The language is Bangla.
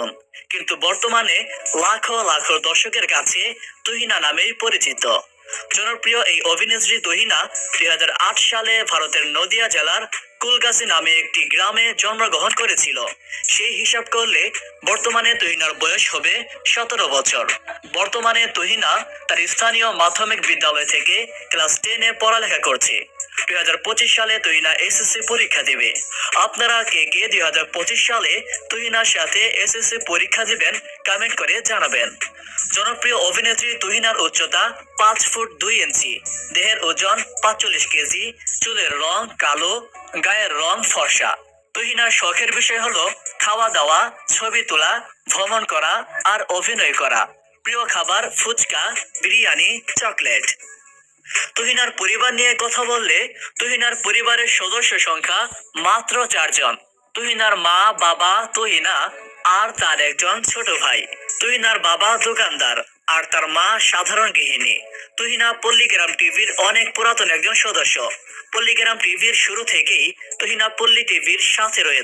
নতুন কিন্তু বর্তমানে লাখো লাখো দর্শকের কাছে তুহিনা নামেই পরিচিত। জনপ্রিয় এই অভিনেত্রী তুহিনা দুই সালে ভারতের নদিয়া জেলার কুলগাছি নামে একটি গ্রামে জন্মগ্রহণ করেছিল। সেই হিসাব করলে বর্তমানে তুহিনার বয়স হবে সতেরো বছর। বর্তমানে তুহিনা তার স্থানীয় মাধ্যমিক বিদ্যালয় থেকে ক্লাস টেনে পড়ালেখা করছে। দুই হাজার পঁচিশ সালে তুহিনা এসএসসি পরীক্ষা দেবে। আপনারা কে কে দুই হাজার পঁচিশ সালে তুহিনার সাথে এসএসসি পরীক্ষা দিবেন কমেন্ট করে জানাবেন। জনপ্রিয় অভিনেত্রী তুহিনার উচ্চতা পাঁচ ফুট দুই ইঞ্চি, দেহের ওজন পাঁচচল্লিশ কেজি, চুলের রং কালো, গায়ের রং ফর্সা। তুহিনার শখের বিষয় হলো খাওয়া দাওয়া, ছবি তোলা, ভ্রমণ করা আর অভিনয় করা। প্রিয় খাবার ফুচকা, বিরিয়ানি, চকলেট। তুহিনার পরিবার নিয়ে কথা বললে তুহিনার পরিবারের সদস্য সংখ্যা মাত্র চারজন। তুহিনার মা, বাবা, তুহিনা আর তার একজন ছোট ভাই। তুহিনার বাবা দোকানদার আর তার মা সাধারণ গৃহিণী। তুহিনা পল্লীগ্রাম টিভির অনেক পুরাতন একজন সদস্য। পল্লীগ্রাম টিভির শুরু থেকেই তুহিনা পল্লী টিভির সাথে রয়েছে